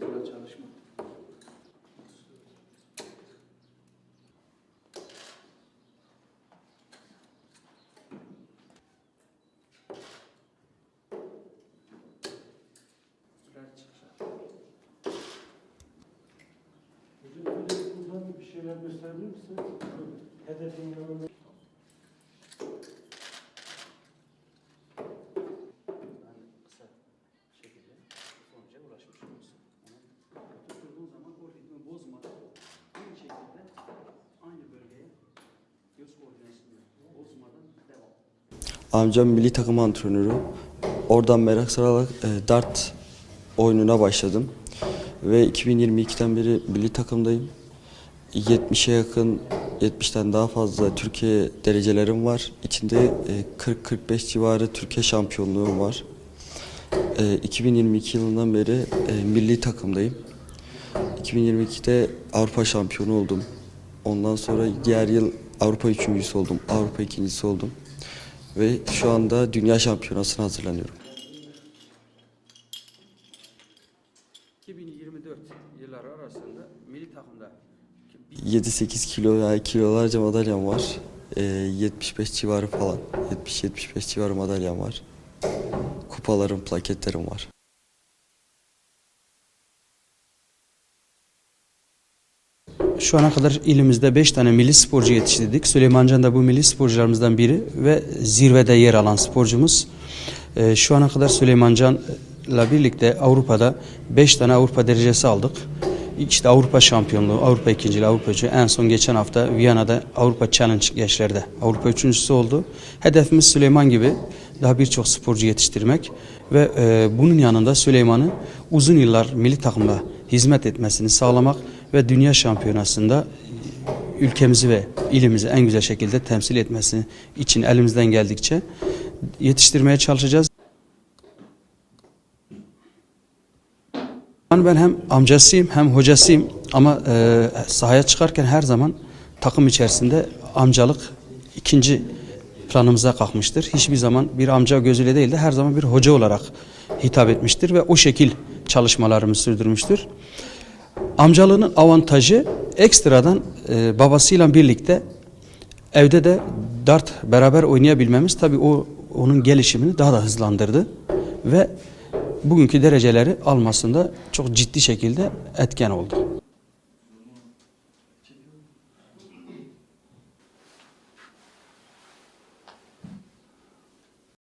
buna çalışmak. Hocam bir şeyler gösterebilir misiniz? Hedefin yanında. Amcam milli takım antrenörü. Oradan merak sararak e, dart oyununa başladım. Ve 2022'den beri milli takımdayım. 70'e yakın, 70'ten daha fazla Türkiye derecelerim var. İçinde e, 40-45 civarı Türkiye şampiyonluğum var. E, 2022 yılından beri e, milli takımdayım. 2022'de Avrupa şampiyonu oldum. Ondan sonra diğer yıl Avrupa üçüncüsü oldum, Avrupa ikincisi oldum. Ve şu anda dünya şampiyonasına hazırlanıyorum. 2024 yılları arasında milli takımda 7-8 kilo yani kilolarca madalyam var. Ee, 75 civarı falan. 70-75 civarı madalyam var. Kupalarım, plaketlerim var. Şu ana kadar ilimizde 5 tane milli sporcu yetiştirdik. Süleymancan da bu milli sporcularımızdan biri ve zirvede yer alan sporcumuz. Ee, şu ana kadar Süleymancan'la birlikte Avrupa'da 5 tane Avrupa derecesi aldık. İşte Avrupa şampiyonluğu, Avrupa ikinciliği, Avrupa üçüncülüğü. En son geçen hafta Viyana'da Avrupa Challenge gençlerde Avrupa üçüncüsü oldu. Hedefimiz Süleyman gibi daha birçok sporcu yetiştirmek ve e, bunun yanında Süleyman'ı uzun yıllar milli takımda hizmet etmesini sağlamak ve dünya şampiyonasında ülkemizi ve ilimizi en güzel şekilde temsil etmesi için elimizden geldikçe yetiştirmeye çalışacağız. Ben hem amcasıyım hem hocasıyım ama e, sahaya çıkarken her zaman takım içerisinde amcalık ikinci planımıza kalkmıştır. Hiçbir zaman bir amca gözüyle değil de her zaman bir hoca olarak hitap etmiştir ve o şekil çalışmalarımı sürdürmüştür. Amcalığının avantajı ekstradan e, babasıyla birlikte evde de dart beraber oynayabilmemiz tabii o onun gelişimini daha da hızlandırdı ve bugünkü dereceleri almasında çok ciddi şekilde etken oldu.